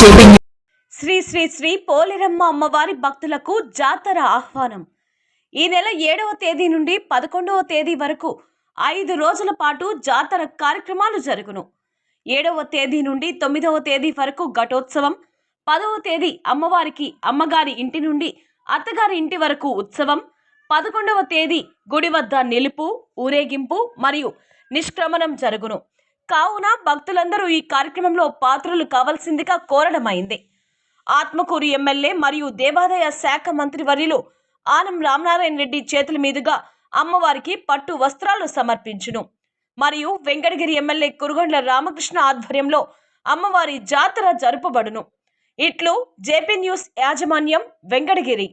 చేపింది. శ్రీ శ్రీ శ్రీ పోలేరమ్మ అమ్మవారి భక్తులకు జాతర ఆహ్వానం. ఈ నెల ఏడవ తేదీ నుండి పదకొండవ తేదీ వరకు ఐదు రోజుల పాటు జాతర కార్యక్రమాలు జరుగును. ఏడవ తేదీ నుండి తొమ్మిదవ తేదీ వరకు ఘటోత్సవం పదవ తేదీ అమ్మవారికి అమ్మగారి ఇంటి నుండి అత్తగారి ఇంటి వరకు ఉత్సవం పదకొండవ తేదీ గుడి వద్ద నిలుపు ఊరేగింపు మరియు నిష్క్రమణం జరుగును. కావున భక్తులందరూ ఈ కార్యక్రమంలో పాత్రలు కావాల్సిందిగా కోరడమైంది. ఆత్మకూరు ఎమ్మెల్యే మరియు దేవాదాయ శాఖ మంత్రివర్యులు ఆనం రామనారాయణ రెడ్డి చేతుల మీదుగా అమ్మవారికి పట్టు వస్త్రాలు సమర్పించును. మరియు వెంకటగిరి ఎమ్మెల్యే కురుగొండ్ల రామకృష్ణ ఆధ్వర్యంలో అమ్మవారి జాతర జరుపబడును. ఇట్లు జేపీ న్యూస్ యాజమాన్యం వెంకటగిరి.